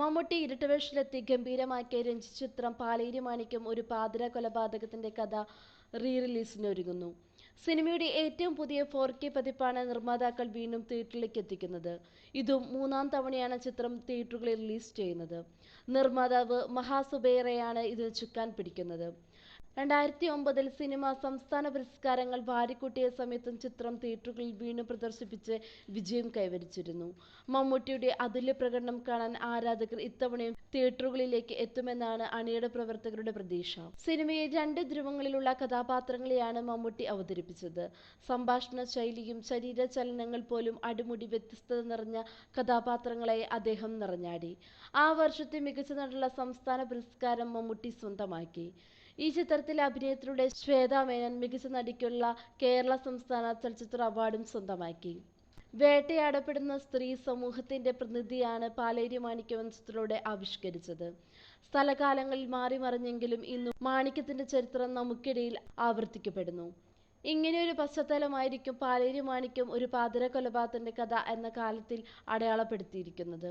മമ്മൂട്ടി ഇരട്ടവേഷത്തിലെത്തി ഗംഭീരമാക്കിയ രഞ്ജി ചിത്രം പാലേരി മാണിക്യം ഒരു പാതിര കൊലപാതകത്തിന്റെ കഥ റീ റിലീസിനൊരുങ്ങുന്നു സിനിമയുടെ ഏറ്റവും പുതിയ ഫോർ കെ പതിപ്പാണ് നിർമ്മാതാക്കൾ വീണ്ടും തിയേറ്ററിലേക്ക് എത്തിക്കുന്നത്. ഇതും മൂന്നാം തവണയാണ് ചിത്രം തിയേറ്ററുകളിൽ റിലീസ് ചെയ്യുന്നത്. നിർമ്മാതാവ് മഹാസുബേറെയാണ് ഇതിന് ചുക്കാൻ പിടിക്കുന്നത്. രണ്ടായിരത്തി ഒമ്പതിൽ സിനിമ സംസ്ഥാന പുരസ്കാരങ്ങൾ വാരിക്കൂട്ടിയ സമയത്തും ചിത്രം തിയേറ്ററുകളിൽ വീണ്ടും പ്രദർശിപ്പിച്ച് വിജയം കൈവരിച്ചിരുന്നു. മമ്മൂട്ടിയുടെ അതുല്യ പ്രകടനം കാണാൻ ആരാധകർ ഇത്തവണയും തിയേറ്ററുകളിലേക്ക് എത്തുമെന്നാണ് അണിയുടെ പ്രവർത്തകരുടെ പ്രതീക്ഷ. സിനിമയിൽ രണ്ട് ധ്രുവങ്ങളിലുള്ള കഥാപാത്രങ്ങളെയാണ് മമ്മൂട്ടി അവതരിപ്പിച്ചത്. സംഭാഷണ ശൈലിയും ശരീര ചലനങ്ങൾ പോലും അടിമുടി വ്യത്യസ്തത നിറഞ്ഞ കഥാപാത്രങ്ങളെ അദ്ദേഹം നിറഞ്ഞാടി. ആ വർഷത്തെ മികച്ച നടനുള്ള സംസ്ഥാന പുരസ്കാരം മമ്മൂട്ടി സ്വന്തമാക്കി. ഈ ചിത്രത്തിലെ അഭിനയത്തിലൂടെ ശ്വേതാ മേനൻ മികച്ച നടിക്കുള്ള കേരള സംസ്ഥാന ചലച്ചിത്ര അവാർഡും സ്വന്തമാക്കി. വേട്ടയാടപ്പെടുന്ന സ്ത്രീ സമൂഹത്തിന്റെ പ്രതിനിധിയാണ് പാലേരി മാണിക്യം എന്ന ചിത്രത്തിലൂടെ ആവിഷ്കരിച്ചത്. സ്ഥലകാലങ്ങളിൽ മാറി മറിഞ്ഞെങ്കിലും ഇന്നും മാണിക്യത്തിന്റെ ചരിത്രം നമുക്കിടയിൽ ആവർത്തിക്കപ്പെടുന്നു. ഇങ്ങനെയൊരു പശ്ചാത്തലമായിരിക്കും പാലേരി മാണിക്യം ഒരു പാതിര കൊലപാതകത്തിന്റെ കഥ എന്ന കാലത്തിൽ അടയാളപ്പെടുത്തിയിരിക്കുന്നത്.